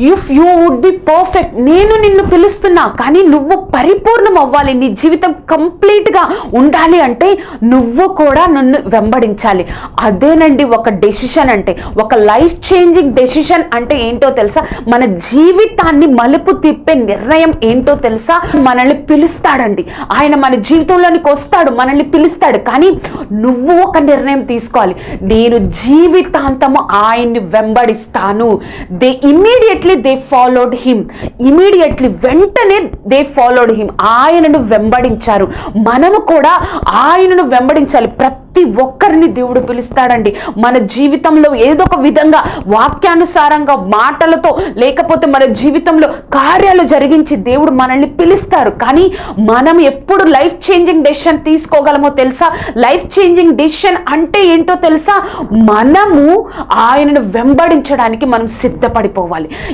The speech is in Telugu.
If you would be perfect నేను నిన్ను పిలుస్తున్నా కానీ నువ్వు పరిపూర్ణం అవ్వాలి నీ జీవితం కంప్లీట్గా ఉండాలి అంటే నువ్వు కూడా నన్ను వెంబడించాలి. అదేనండి ఒక డెసిషన్ అంటే ఒక లైఫ్ చేంజింగ్ డెసిషన్ అంటే ఏంటో తెలుసా? మన జీవితాన్ని మలుపు తిప్పే నిర్ణయం ఏంటో తెలుసా? మనల్ని పిలుస్తాడండి. ఆయన మన జీవితంలోనికి వస్తాడు మనల్ని పిలుస్తాడు కానీ నువ్వు ఒక నిర్ణయం తీసుకోవాలి. నేను జీవితాంతము ఆయన్ని వెంబడిస్తాను. They immediately they followed him immediately వెంటనే దే ఫాలోడ్ హిమ్ ఆయనను వెంబడించారు. మనము కూడా ఆయనను వెంబడించాలి. ప్రతి ఒక్కరిని దేవుడు పిలుస్తాడండి. మన జీవితంలో ఏదో ఒక విధంగా వాక్యానుసారంగా మాటలతో లేకపోతే మన జీవితంలో కార్యాలు జరిగించి దేవుడు మనల్ని పిలుస్తారు. కానీ మనం ఎప్పుడు లైఫ్ చేంజింగ్ డెసిషన్ తీసుకోగలమో తెలుసా? లైఫ్ చేంజింగ్ డెసిషన్ అంటే ఏంటో తెలుసా? మనము ఆయనను వెంబడించడానికి మనం సిద్ధపడిపోవాలి.